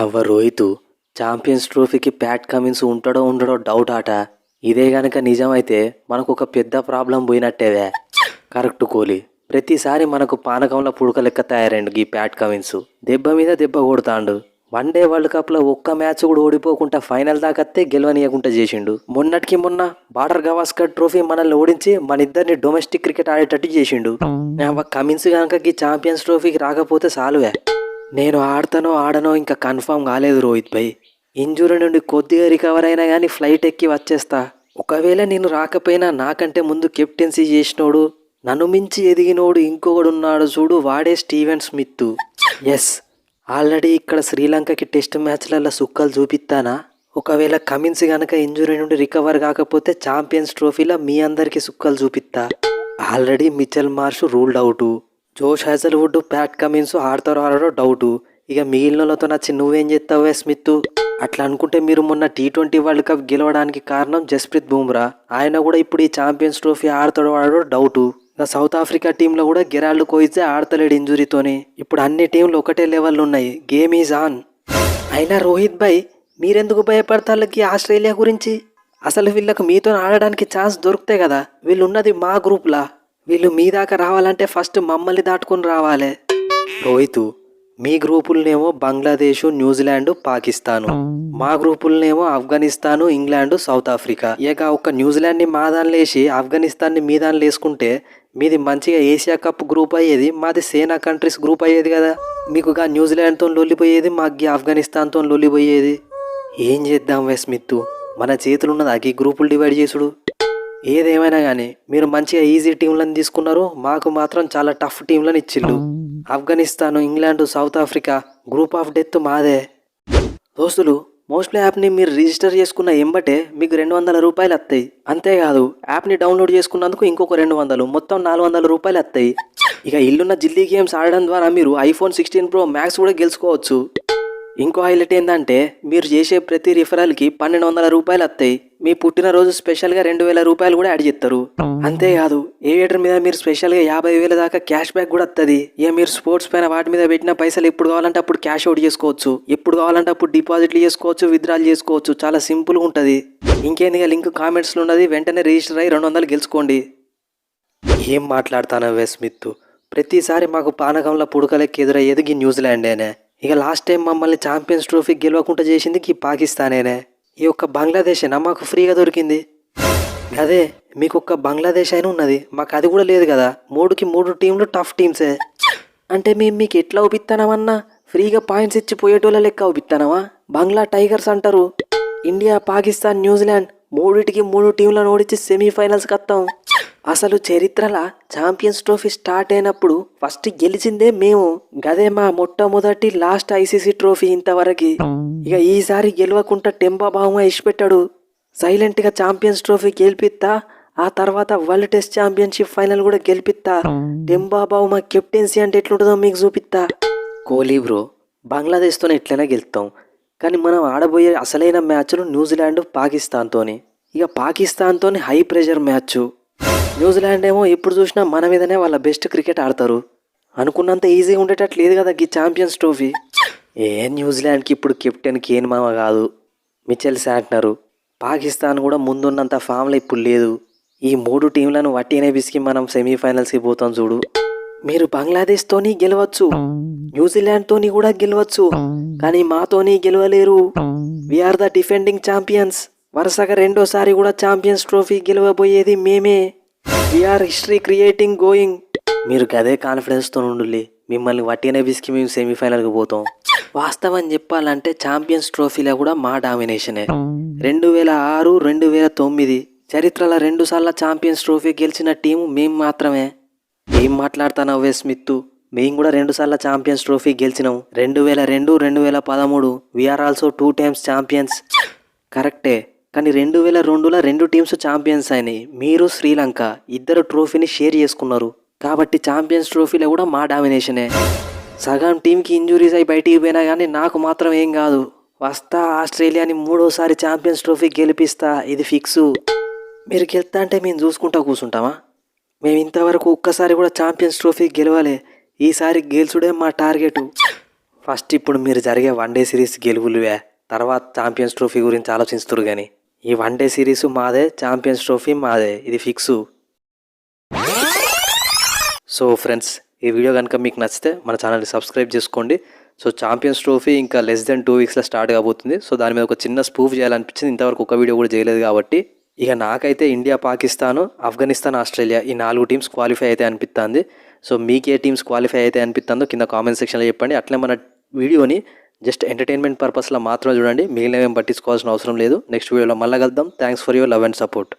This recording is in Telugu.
ఎవ్వ రోహిత్ ఛాంపియన్స్ ట్రోఫీకి ప్యాట్ కమిన్స్ ఉంటాడో ఉండడో డౌట్ ఆట. ఇదే గనక నిజమైతే మనకు ఒక పెద్ద ప్రాబ్లం పోయినట్టేవే. కరెక్ట్ కోహ్లీ. ప్రతిసారి మనకు పానకంలో పుడక లెక్క తయారైండు ఈ ప్యాట్ కమిన్స్. దెబ్బ మీద దెబ్బ కొడతాండు. వన్ డే వరల్డ్ కప్లో ఒక్క మ్యాచ్ కూడా ఓడిపోకుండా ఫైనల్ దాకత్తే గెలవనీయకుండా చేసిండు. మొన్నటికి మొన్న బార్డర్ గవాస్కర్ ట్రోఫీ మనల్ని ఓడించి మన ఇద్దరిని డొమెస్టిక్ క్రికెట్ ఆడేటట్టు చేసిండు. అవ్వ కమిన్స్ కనుక ఈ ఛాంపియన్స్ ట్రోఫీకి రాకపోతే సాలువే. నేను ఆడతానో ఆడనో ఇంకా కన్ఫర్మ్ కాలేదు రోహిత్ భాయ్. ఇంజురీ నుండి కొద్దిగా రికవర్ అయినా కానీ ఫ్లైట్ ఎక్కి వచ్చేస్తా. ఒకవేళ నేను రాకపోయినా నాకంటే ముందు కెప్టెన్సీ చేసినోడు నన్ను మించి ఎదిగినోడు ఇంకొకడు ఉన్నాడు చూడు వాడే స్టీవెన్ స్మిత్. ఎస్ ఆల్రెడీ ఇక్కడ శ్రీలంకకి టెస్ట్ మ్యాచ్లలో సుక్కలు చూపిస్తానా? ఒకవేళ కమిన్స్ గనక ఇంజురీ నుండి రికవర్ కాకపోతే ఛాంపియన్స్ ట్రోఫీలో మీ అందరికీ సుక్కలు చూపిస్తా. Already Mitchell Marsh ruled out Josh Hazlewood Pat Cummins ఆడతారో ఆడరో డౌటు. ఇక మిగిలినతో నచ్చి నువ్వేం చేస్తావే స్మిత్ అట్లా అనుకుంటే మీరు మొన్న టీ ట్వంటీ వరల్డ్ కప్ గెలవడానికి కారణం జస్ప్రీత్ బుమ్రా. ఆయన కూడా ఇప్పుడు ఈ ఛాంపియన్స్ ట్రోఫీ ఆడతాడో ఆడో డౌటు. ఇంకా సౌత్ ఆఫ్రికా టీంలో కూడా గెరాల్డ్ కోయిస్తే ఆడతలేడు ఇంజురీతోని. ఇప్పుడు అన్ని టీంలు ఒకటే లెవెల్ ఉన్నాయి గేమ్ ఈజ్ ఆన్. అయినా రోహిత్ భాయ్ మీరెందుకు భయపడతాళ్ళకి ఆస్ట్రేలియా గురించి? అసలు వీళ్ళకు మీతో ఆడడానికి ఛాన్స్ దొరుకుతాయి కదా. వీళ్ళు ఉన్నది మా గ్రూప్లా. వీళ్ళు మీ దాకా రావాలంటే ఫస్ట్ మమ్మల్ని దాటుకొని రావాలి. రోహిత్ మీ గ్రూపులనేమో బంగ్లాదేశ్ న్యూజిలాండ్ పాకిస్తాను. మా గ్రూపులనేమో ఆఫ్ఘనిస్తాను ఇంగ్లాండ్ సౌత్ ఆఫ్రికా. ఇక ఒక న్యూజిలాండ్ని మా దానిలో వేసి ఆఫ్ఘనిస్తాన్ని మీ దానిలో వేసుకుంటే మీది మంచిగా ఏషియా కప్ గ్రూప్ అయ్యేది మాది సేనా కంట్రీస్ గ్రూప్ అయ్యేది కదా. మీకుగా న్యూజిలాండ్తో లొల్లిపోయేది మాకు ఆఫ్ఘనిస్తాన్తో లొల్లిపోయేది. ఏం చేద్దాం వే స్మిత్? మన చేతులు ఉన్నది అగ్గి గ్రూపులు డివైడ్ చేసుడు. ఏదేమైనా కానీ మీరు మంచిగా ఈజీ టీంలను తీసుకున్నారు. మాకు మాత్రం చాలా టఫ్ టీంలను ఇచ్చిళ్ళు. Afghanistan England South Africa group of death మాదే. దోస్తులు మోస్ట్లీ యాప్ని మీరు రిజిస్టర్ చేసుకున్న ఎంబటే మీకు రెండు వందల రూపాయలు వస్తాయి అంతేకాదు యాప్ని డౌన్లోడ్ చేసుకున్నందుకు ఇంకొక రెండు వందలు మొత్తం నాలుగు వందల రూపాయలు వస్తాయి ఇక ఇల్లున్న జిల్లీ గేమ్స్ ఆడడం ద్వారా మీరు ఐఫోన్ సిక్స్టీన్ ప్రో మ్యాక్స్ కూడా గెలుచుకోవచ్చు. ఇంకో హైలైట్ ఏంటంటే మీరు చేసే ప్రతి రిఫరల్కి పన్నెండు వందల రూపాయలు వస్తాయి మీ పుట్టినరోజు స్పెషల్గా రెండు వేల రూపాయలు కూడా యాడ్ చేస్తారు. అంతేకాదు ఏవియేటర్ మీద మీరు స్పెషల్గా యాభై వేల దాకా క్యాష్ బ్యాక్ కూడా వస్తుంది ఇక మీరు స్పోర్ట్స్ పైన వాటి మీద పెట్టిన పైసలు ఎప్పుడు కావాలంటే అప్పుడు క్యాష్ అవుట్ చేసుకోవచ్చు. ఎప్పుడు కావాలంటే అప్పుడు డిపాజిట్లు చేసుకోవచ్చు విత్డ్రాల్ చేసుకోవచ్చు. చాలా సింపుల్గా ఉంటుంది. ఇంకేందిగా లింక్ కామెంట్స్లో ఉన్నది. వెంటనే రిజిస్టర్ అయ్యి రెండు వందలు గెలుచుకోండి. ఏం మాట్లాడతానవే స్మిత్? ప్రతిసారి మాకు పానకంలో పుడకలకి ఎదురయ్యేది ఈ న్యూజిలాండేనే. ఇక లాస్ట్ టైం మమ్మల్ని ఛాంపియన్స్ ట్రోఫీ గెలవకుండా చేసింది ఈ పాకిస్తానేనే. ఈ ఒక్క బంగ్లాదేశేనా? మాకు ఫ్రీగా దొరికింది. అదే మీకు ఒక్క బంగ్లాదేశ్ అయినా ఉన్నది. మాకు అది కూడా లేదు కదా. మూడుకి మూడు టీంలు టఫ్ టీమ్సే అంటే మేము మీకు ఎట్లా ఊపిస్తానమన్నా ఫ్రీగా పాయింట్స్ ఇచ్చి పోయేటోళ్ళ లెక్క ఊపిస్తానమా బంగ్లా టైగర్స్ అంటారు. ఇండియా పాకిస్తాన్ న్యూజిలాండ్ మూడిటికి మూడు టీంలను ఓడించి సెమీఫైనల్స్కి వస్తాం అసలు చరిత్రల ఛాంపియన్స్ ట్రోఫీ స్టార్ట్ అయినప్పుడు ఫస్ట్ గెలిచిందే మేము. గదే మా మొట్టమొదటి లాస్ట్ ఐసీసీ ట్రోఫీ ఇంతవరకు. ఇక ఈసారి గెలవకుండా టెంబా బాహుమా ఇచ్చిపెట్టాడు. సైలెంట్గా ఛాంపియన్స్ ట్రోఫీ గెలిపిస్తా ఆ తర్వాత వరల్డ్ టెస్ట్ ఛాంపియన్షిప్ ఫైనల్ కూడా గెలిపిస్తా టెంబాబావు మా కెప్టెన్సీ అంటే ఎట్లుంటుందో మీకు చూపిస్తా కోహ్లీ బ్రో బంగ్లాదేశ్తోనే ఎట్లయినా గెలుస్తాం కానీ మనం ఆడబోయే అసలైన మ్యాచ్లు న్యూజిలాండ్ పాకిస్తాన్తోని. ఇక పాకిస్తాన్తోని high pressure match New Zealand ఏమో ఎప్పుడు చూసినా మన మీదనే వాళ్ళ బెస్ట్ క్రికెట్ ఆడతారు. అనుకున్నంత ఈజీగా ఉండేటట్లు లేదు కదా ఈ ఛాంపియన్స్ ట్రోఫీ. ఏ న్యూజిలాండ్కి ఇప్పుడు కెప్టెన్ కేన్ మామ కాదు మిచెల్ శాంట్నరు. పాకిస్తాన్ కూడా ముందున్నంత ఫామ్లో ఇప్పుడు లేదు. ఈ మూడు టీంలను వట్టినే బిసికి మనం సెమీఫైనల్స్కి పోతాం చూడు. మీరు బంగ్లాదేశ్తోని గెలవచ్చు న్యూజిలాండ్తోని కూడా గెలవచ్చు కానీ మాతోని గెలవలేరు. We are the defending champions వరుసగా రెండోసారి కూడా ఛాంపియన్స్ ట్రోఫీ గెలవబోయేది మేమే. We're history creating going. మీరు గదే కాన్ఫిడెన్స్తో ఉండులే. మిమ్మల్ని వట్టినే బిస్కి మేము సెమీఫైనల్కి పోతాం. వాస్తవం చెప్పాలంటే ఛాంపియన్స్ ట్రోఫీలో కూడా మా డామినేషనే. రెండు వేల ఆరు రెండు వేల తొమ్మిది చరిత్రలో రెండు సార్లు ఛాంపియన్స్ ట్రోఫీ గెలిచిన టీం మేము మాత్రమే. ఏం మాట్లాడుతున్నావు వే స్మిత్ మేము కూడా రెండు సార్లు ఛాంపియన్స్ ట్రోఫీ గెలిచినాం. రెండు వేల రెండు రెండు వేల పదమూడు we're also two times champions. కరెక్టే. కానీ రెండు వేల రెండులో రెండు టీమ్స్ ఛాంపియన్స్ అయినాయి. మీరు శ్రీలంక ఇద్దరు ట్రోఫీని షేర్ చేసుకున్నారు. కాబట్టి ఛాంపియన్స్ ట్రోఫీలో కూడా మా డామినేషనే సగం టీంకి ఇంజురీస్ అయి బయటికి పోయినా కానీ నాకు మాత్రం ఏం కాదు. వస్తా ఆస్ట్రేలియాని మూడోసారి ఛాంపియన్స్ ట్రోఫీ గెలిపిస్తా ఇది ఫిక్సు మీరు గెలుతా అంటే మేము చూసుకుంటా కూర్చుంటామా? మేము ఇంతవరకు ఒక్కసారి కూడా ఛాంపియన్స్ ట్రోఫీ గెలవాలి. ఈసారి గెలుచుడే మా టార్గెట్ ఫస్ట్ ఇప్పుడు మీరు జరిగే వన్ డే సిరీస్ గెలువులువే. తర్వాత ఛాంపియన్స్ ట్రోఫీ గురించి ఆలోచిస్తురు కానీ ఈ వన్ డే సిరీస్ మాదే ఛాంపియన్స్ ట్రోఫీ మాదే ఇది ఫిక్సు. సో ఫ్రెండ్స్ ఈ వీడియో కనుక మీకు నచ్చితే మన ఛానల్ని సబ్స్క్రైబ్ చేసుకోండి. సో ఛాంపియన్స్ ట్రోఫీ ఇంకా లెస్ దెన్ టూ వీక్స్లో స్టార్ట్ కాబోతుంది. సో దాని మీద ఒక చిన్న స్పూఫ్ చేయాలనిపించింది. ఇంతవరకు ఒక వీడియో కూడా చేయలేదు కాబట్టి. ఇక నాకైతే ఇండియా పాకిస్తాన్ ఆఫ్ఘనిస్తాన్ ఆస్ట్రేలియా ఈ నాలుగు టీమ్స్ క్వాలిఫై అయితే అనిపిస్తుంది సో మీకు ఏ టీమ్స్ క్వాలిఫై అయితే అనిపిస్తుందో కింద కామెంట్ సెక్షన్లో చెప్పండి. అట్లే మన వీడియోని జస్ట్ ఎంటర్టైన్మెంట్ పర్పస్లో మాత్రమే చూడండి. మిగిలినవేం పట్టించుకోవాల్సిన అవసరం లేదు. నెక్స్ట్ వీడియోలో మళ్ళీ కలుద్దాం. Thanks for your love and support.